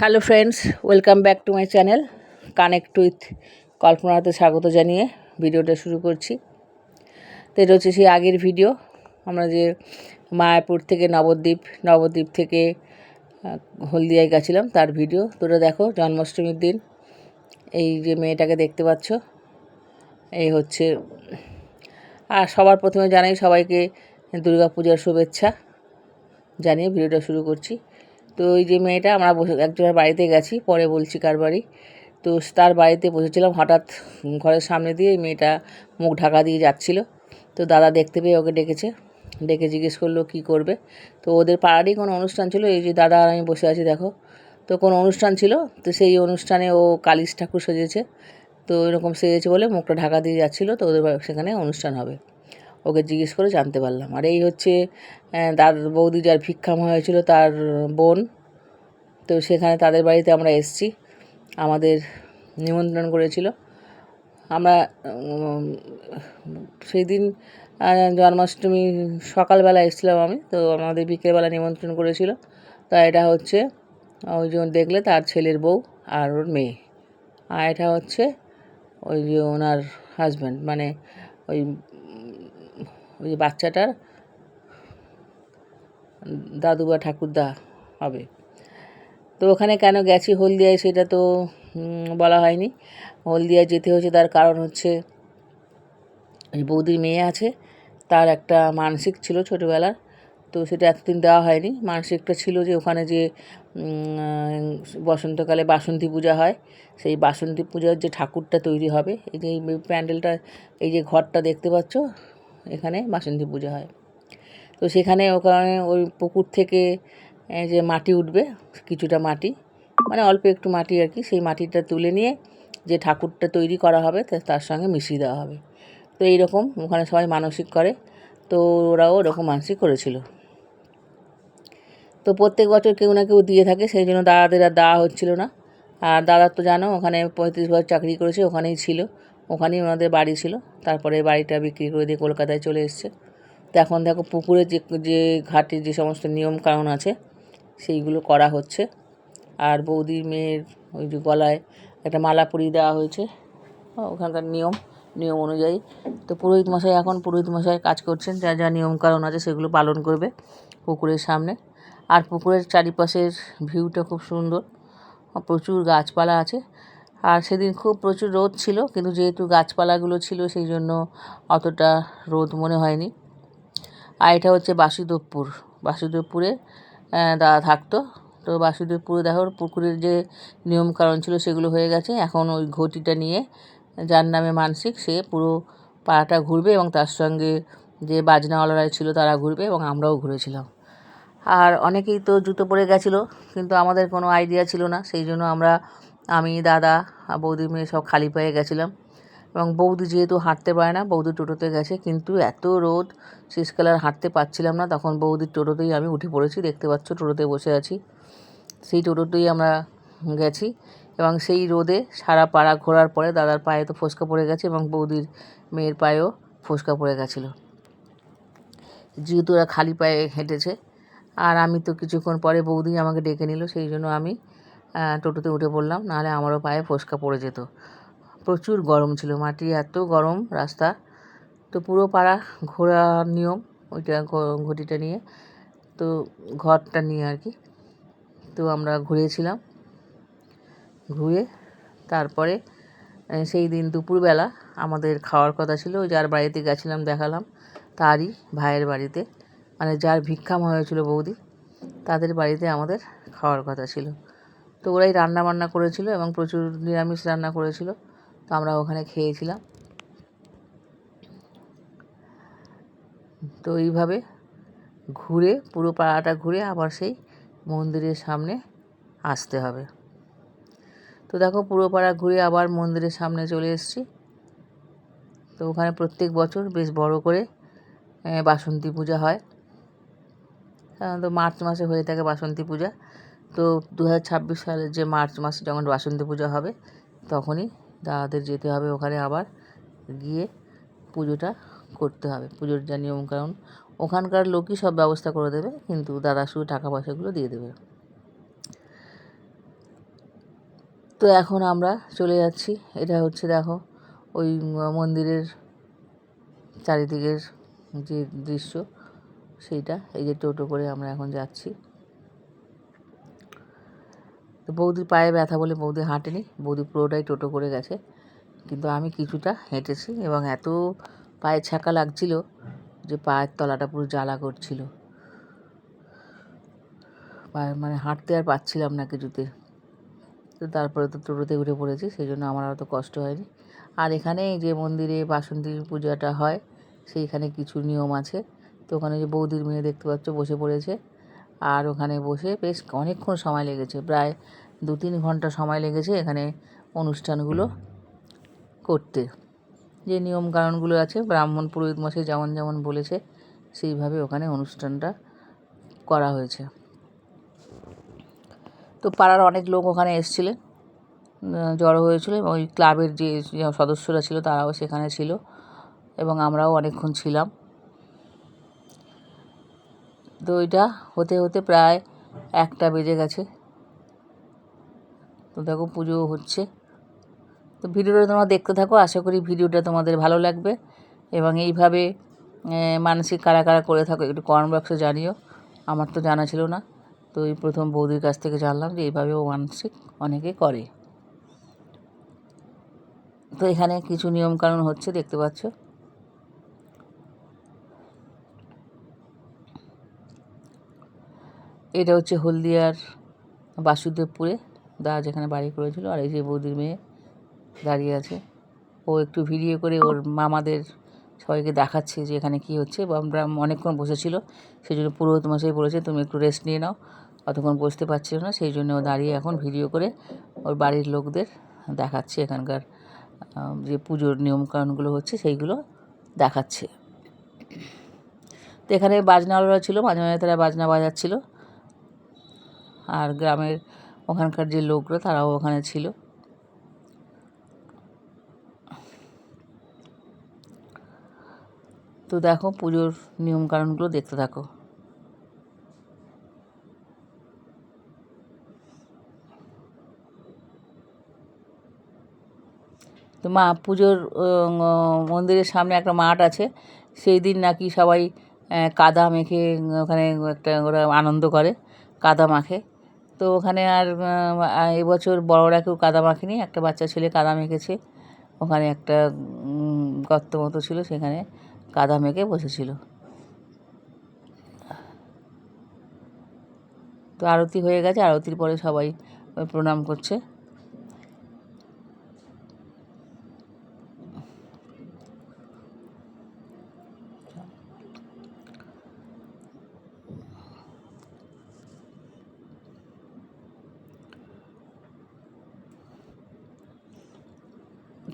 Hello friends welcome back to my channel connect with কল্পনাতে স্বাগত জানিয়ে ভিডিওটা শুরু করছি। তো এটা হচ্ছে সেই আগের ভিডিও, আমরা যে মায়াপুর থেকে নবদ্বীপ নবদ্বীপ থেকে হলদিয়ায় গেছিলাম তার ভিডিও। তোরা দেখো, জন্মাষ্টমীর দিন, এই যে মেয়েটাকে দেখতে পাচ্ছ, এই হচ্ছে, আর সবার প্রথমে জানাই সবাইকে দুর্গা পূজার শুভেচ্ছা জানিয়ে ভিডিওটা শুরু করছি। তো ওই যে মেয়েটা, আমরা বসে একজনের বাড়িতে গেছি, পরে বলছি কার বাড়ি। তো তার বাড়িতে বসেছিলাম হঠাৎ ঘরের সামনে দিয়ে মেয়েটা মুখ ঢাকা দিয়ে যাচ্ছিল। তো দাদা দেখতে পেয়ে ওকে ডেকেছে। ডেকে জিজ্ঞেস করল, কী করবে? তো ওদের পাড়ারই কোনো অনুষ্ঠান ছিল। এই যে দাদা আর আমি বসে আছি, দেখো। তো কোনো অনুষ্ঠান ছিল? তো সেই অনুষ্ঠানে ও কালিশ ঠাকুর সেজেছে। তো এরকম সেজেছে বলে মুখটা ঢাকা দিয়ে যাচ্ছিল। তো ওদের সেখানে অনুষ্ঠান হবে। ওকে জিজ্ঞেস করে জানতে পারলাম। আর এই হচ্ছে দাদ বৌদি যার ভিক্ষাম হয়েছিল, তার বোন। তো সেখানে তাদের বাড়িতে আমরা এসেছি। আমাদের নিমন্ত্রণ করেছিল। আমরা সেই দিন জন্মাষ্টমী সকালবেলা এসেছিলাম আমি। তো আমাদের বিকেলবেলা নিমন্ত্রণ করেছিল। তা এটা হচ্ছে, ওই যে দেখলে তার ছেলের বউ আর ওর মেয়ে। আর এটা হচ্ছে, ওই যে ওনার হাজব্যান্ড মানে ওই ওই বাচ্চাটার দাদু বা ঠাকুরদা হবে। তো ওখানে কেন গেছি হলদিয়ায় সেটা তো বলা হয়নি। হলদিয়ায় যেতে হয়েছে তার কারণ হচ্ছে ওই বৌদির মেয়ে আছে, তার একটা মানসিক ছিল ছোটোবেলার, তো সেটা এতদিন দেওয়া হয়নি। মানসিকটা ছিল যে ওখানে যে বসন্তকালে বাসন্তী পূজা হয়, সেই বাসন্তী পূজার যে ঠাকুরটা তৈরি হবে, এই যে এই প্যান্ডেলটা, এই যে ঘরটা দেখতে পাচ্ছ এখানে বাসন্তী পূজা হয়। তো সেখানে ওখানে ওই পুকুর থেকে যে মাটি উঠবে, কিছুটা মাটি মানে অল্প একটু মাটি আর কি, সেই মাটিটা তুলে নিয়ে যে ঠাকুরটা তৈরি করা হবে তার সঙ্গে মিশিয়ে দেওয়া হবে। তো এইরকম ওখানে সবাই মানসিক করে, তো ওরাও ওরকম মানসিক করেছিল। তো প্রত্যেক বছর কেউ না কেউ দিয়ে থাকে, সেই জন্য দাদাদের আর দেওয়া হচ্ছিল না। আর দাদার তো জানো, ওখানে পঁয়ত্রিশ বছর চাকরি করেছে, ওখানেই ছিল। ওখানেই ওনাদের বাড়ি ছিল। তারপরে বাড়িটা বিক্রি করে দিয়ে কলকাতায় চলে এসছে। তো এখন দেখো পুকুরে যে যে ঘাটে যে সমস্ত নিয়ম কানুন আছে, সেইগুলো করা হচ্ছে। আর বৌদির মেয়ের ওই যে গলায় একটা মালা পরিয়ে দেওয়া হয়েছে। ওখানকার নিয়ম নিয়ম অনুযায়ী। তো পুরোহিত মশাই এখন পুরোহিত মশাই কাজ করছেন, যা যা নিয়ম কানুন আছে সেগুলো পালন করবে পুকুরের সামনে। আর পুকুরের চারিপাশের ভিউটা খুব সুন্দর। প্রচুর গাছপালা আছে। আর সেদিন খুব প্রচুর রোদ ছিল, কিন্তু যেহেতু গাছপালাগুলো ছিল সেই জন্য অতটা রোদ মনে হয়নি। আর এটা হচ্ছে বাসুদেবপুর। বাসুদেবপুরে দাদা থাকতো। তো বাসুদেবপুরে দেখো, পুকুরের যে নিয়ম কারণ ছিল সেগুলো হয়ে গেছে। এখন ওই ঘটিটা নিয়ে যার নামে মানসিক, সে পুরো পাড়াটা ঘুরবে এবং তার সঙ্গে যে বাজনাওয়ালারা ছিল তারা ঘুরবে এবং আমরাও ঘুরেছিলাম। আর অনেকেই তো জুতো পরে গেছিল, কিন্তু আমাদের কোনো আইডিয়া ছিল না। সেই জন্য আমরা আমি, দাদা বৌদির মেয়ে সব খালি পায়ে গেছিলাম। এবং বৌদি যেহেতু হাঁটতে পারে না, বৌদি টোটোতে গেছে, কিন্তু এত রোদ শেষকালে আর হাঁটতে পারছিলাম না। তখন বৌদির টোটোতেই আমি উঠে পড়েছি, দেখতে পাচ্ছ টোটোতে বসে আছি। সেই টোটোতেই আমরা গেছি এবং সেই রোদে সারা পাড়া ঘোরার পরে দাদার পায়ে তো ফোসকা পড়ে গেছে এবং বৌদির মেয়ের পায়েও ফোসকা পড়ে গেছিল। যেহেতু ওরা খালি পায়ে হেঁটেছে, আর আমি তো কিছুক্ষণ পরে বৌদি আমাকে ডেকে নিল, সেই জন্য আমি টোটোতে উঠে পড়লাম, নাহলে আমারও পায়ে ফোসকা পড়ে যেত। প্রচুর গরম ছিল, মাটি এত গরম রাস্তা। তো পুরো পাড়া ঘোরার নিয়ম, ওইটা ঘটিটা নিয়ে, তো ঘরটা নিয়ে আর কি। তো আমরা ঘুরেছিলাম, ঘুরে তারপরে সেই দিন দুপুরবেলা আমাদের খাওয়ার কথা ছিল যার বাড়িতে গেছিলাম দেখালাম, তারই ভাইয়ের বাড়িতে। মানে যার ভিক্ষাম হয়েছিল বৌদি, তাদের বাড়িতে আমাদের খাওয়ার কথা ছিল। তো ওরাই রান্না বান্না করেছিল এবং প্রচুর নিরামিষ রান্না করেছিল। তো আমরা ওখানে খেয়েছিলাম। তো এইভাবে ঘুরে, পুরো পাড়াটা ঘুরে আবার সেই মন্দিরের সামনে আসতে হবে। তো দেখো পুরো পাড়া ঘুরে আবার মন্দিরের সামনে চলে এসেছি। তো ওখানে প্রত্যেক বছর বেশ বড় করে বাসন্তী পূজা হয়। সাধারণত মার্চ মাসে হয়ে থাকে বাসন্তী পূজা। তো দু হাজার ছাব্বিশ সালের যে মার্চ মাসে যখন বাসন্তী পূজা হবে, তখনই দাদাদের যেতে হবে ওখানে আবার গিয়ে পুজোটা করতে হবে। পুজোর যা নিয়ম কারণ ওখানকার লোকই সব ব্যবস্থা করে দেবে, কিন্তু দাদা শুধু টাকা পয়সাগুলো দিয়ে দেবে। তো এখন আমরা চলে যাচ্ছি। এটা হচ্ছে দেখো, ওই মন্দিরের চারিদিকের যে দৃশ্য, সেইটা, এই যে টোটো করে আমরা এখন যাচ্ছি। তো বৌদির পায়ে ব্যথা বলে বৌদি হাঁটেনি। বৌদি পুরোটাই টোটো করে গেছে। কিন্তু আমি কিছুটা হেঁটেছি এবং এত পায়ে ছ্যাঁকা লাগছিল যে পায়ের তলাটা পুরো জ্বালা করছিল। পায়ে মানে হাঁটতে আর পাচ্ছিলাম না কিছুতে। তো তারপরে তো টোটোতে উঠে পড়েছি সেই জন্য আমার অত কষ্ট হয়নি। আর এখানে যে মন্দিরে বাসন্তী পূজাটা হয়, সেইখানে কিছু নিয়ম আছে। তো ওখানে যে বৌদির মেয়ে দেখতে পাচ্ছ বসে পড়েছে। আর ওখানে বসে বেশ অনেকক্ষণ সময় লেগেছে। প্রায় দু তিন ঘণ্টা সময় লেগেছে এখানে অনুষ্ঠানগুলো করতে। যে নিয়ম কানুনগুলো আছে, ব্রাহ্মণ পুরোহিত মশাই যেমন যেমন বলেছে, সেইভাবে ওখানে অনুষ্ঠানটা করা হয়েছে। তো পাড়ার অনেক লোক ওখানে এসেছিলেন জড়ো হয়েছিল এবং ওই ক্লাবের যে সদস্যরা ছিল তারাও সেখানে ছিল এবং আমরাও অনেকক্ষণ ছিলাম। তো ওইটা হতে হতে প্রায় একটা বেজে গেছে। তো দেখো পুজো হচ্ছে। তো ভিডিওটা তোমরা দেখতে থাকো, আশা করি ভিডিওটা তোমাদের ভালো লাগবে এবং এইভাবে মানসিক কারা কারা করে থাকো, একটু কমেন্ট বক্সে জানিও। আমার তো জানা ছিল না। তো এই প্রথম বৌদির কাছ থেকে জানলাম যে এইভাবেও মানসিক অনেকে করে। তো এখানে কিছু নিয়মকানুন হচ্ছে, দেখতে পাচ্ছ? এটা হচ্ছে হলদিয়ার বাসুদেবপুরে দা যেখানে বাড়ি করেছিল, আর এই যে বৌদির মেয়ে দাঁড়িয়ে আছে। ও একটু ভিডিও করে ওর মামাদের সবাইকে দেখাচ্ছে যে এখানে কী হচ্ছে আমরা অনেকক্ষণ বসেছিল সেই জন্য পুরোহিত মশাই বলেছে, তুমি একটু রেস্ট নিয়ে নাও। অতক্ষণ বসতে পারছিল না, সেই জন্য ও দাঁড়িয়ে এখন ভিডিও করে ওর বাড়ির লোকদের দেখাচ্ছে এখানকার যে পুজোর নিয়মকানুনগুলো হচ্ছে, সেইগুলো দেখাচ্ছে। তো এখানে বাজনাওয়ালারা ছিল, মাঝে মাঝে তারা বাজনা বাজাচ্ছিল। আর গ্রামের ওখানকার যে লোকরা, তারাও ওখানে ছিল। তো দেখো, পুজোর নিয়মকানুনগুলো দেখতে থাকো। তো মা, পুজোর মন্দিরের সামনে একটা মাঠ আছে। সেই দিন নাকি সবাই কাদা মেখে ওখানে একটা ওরা আনন্দ করে, কাদা মাখে। তো ওখানে আর এবছর বড়রা কেউ কাদা মাখেনি। একটা বাচ্চা ছেলে কাদা মেখেছে। ওখানে একটা গর্ত মতো ছিল, সেখানে কাদা মেখে বসেছিল। তো আরতি হয়ে গেছে। আরতির পরে সবাই প্রণাম করছে।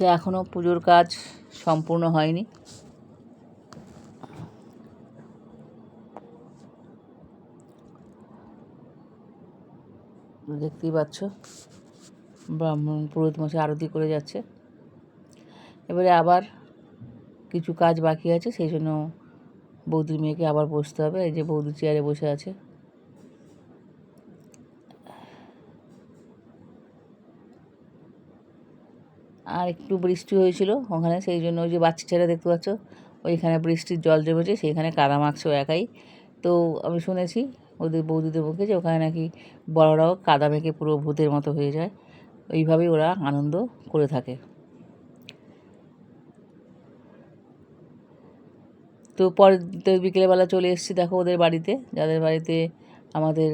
তো এখনও পুজোর কাজ সম্পূর্ণ হয়নি। দেখতেই পাচ্ছ, ব্রাহ্মণ পুরোহিত মশাই আরতি করে যাচ্ছে। এবারে আবার কিছু কাজ বাকি আছে, সেই জন্য বৌদির মেয়েকে আবার বসতে হবে। এই যে বৌদি চেয়ারে বসে আছে। আর একটু বৃষ্টি হয়েছিল ওখানে, সেই জন্য ওই যে বাচ্চা ছেলে দেখতে পাচ্ছ, ওইখানে বৃষ্টির জল জমেছে, সেইখানে কাদা মাখছে একাই। তো আমি শুনেছি ওদের বৌদিদের মুখে যে ওখানে নাকি বড়রাও কাদা মেখে পুরো ভূতের মতো হয়ে যায়। ওইভাবেই ওরা আনন্দ করে থাকে। তো পরের তো বিকেলবেলা চলে এসেছি দেখো ওদের বাড়িতে, যাদের বাড়িতে আমাদের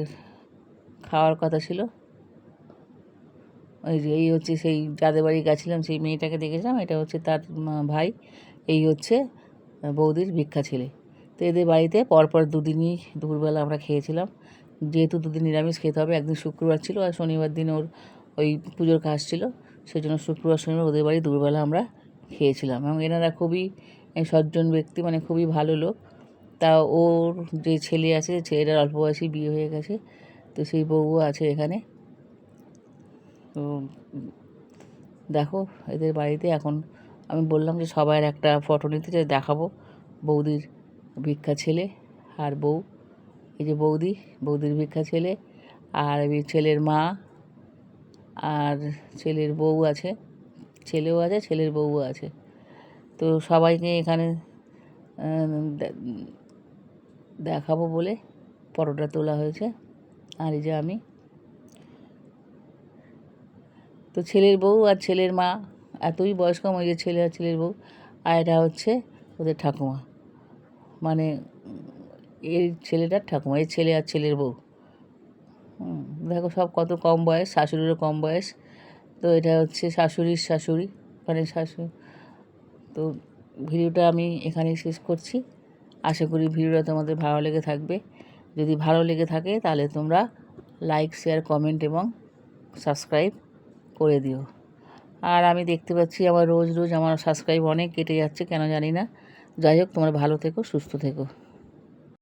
খাওয়ার কথা ছিল। ওই যে, এই হচ্ছে সেই যাদের বাড়ি গেছিলাম, সেই মেয়েটাকে দেখেছিলাম, এটা হচ্ছে তার ভাই, এই হচ্ছে বৌদির ভিক্ষা ছেলে। তো এদের বাড়িতে পরপর দুদিনই দুপুরবেলা আমরা খেয়েছিলাম। যেহেতু দুদিন নিরামিষ খেতে হবে, একদিন শুক্রবার ছিল আর শনিবার দিন ওর ওই পুজোর কাজ ছিল সেই জন্য শুক্রবার, শনিবার ওদের বাড়ি দুপুরবেলা আমরা খেয়েছিলাম। এবং এনারা খুবই সজ্জন ব্যক্তি মানে খুবই ভালো লোক। তা ওর যে ছেলে আছে, ছেলেটার অল্প বয়সী বিয়ে হয়ে গেছে, তো সেই বউও আছে এখানে। তো দেখো, এদের বাড়িতে এখন আমি বললাম যে সবার একটা ফটো নিতে চাই, দেখাবো। বৌদির ভিক্ষা ছেলে আর বউ। এই যে বৌদি, বৌদির ভিক্ষা ছেলে আর এই ছেলের মা আর ছেলের বউ আছে, ছেলেও আছে, ছেলের বউও আছে। তো সবাইকে এখানে দেখাবো বলে পরোটা তোলা হয়েছে। আর এই যে আমি তো ছেলের বউ আর ছেলের মা, এতই বয়স্ক ওই যে ছেলে আর ছেলের বউ, আর এটা হচ্ছে ওদের ঠাকুমা। মানে এর ছেলেটার ঠাকুমা, এর ছেলে আর ছেলের বউ। দেখো সব কত কম বয়স, শাশুড়িরও কম বয়স। তো এটা হচ্ছে শাশুড়ির শাশুড়ি মানে শাশুড়ি তো ভিডিওটা আমি এখানেই শেষ করছি। আশা করি ভিডিওটা তোমাদের ভালো লেগে থাকবে। যদি ভালো লেগে থাকে তাহলে তোমরা লাইক শেয়ার কমেন্ট এবং সাবস্ক্রাইব করে দিও। আর আমি দেখতে পাচ্ছি আমার রোজ রোজ আমার সাবস্ক্রাইব অনেক কেটে যাচ্ছে, কেন জানি না। যাই হোক, তোমার ভালো থেকো, সুস্থ থেকো।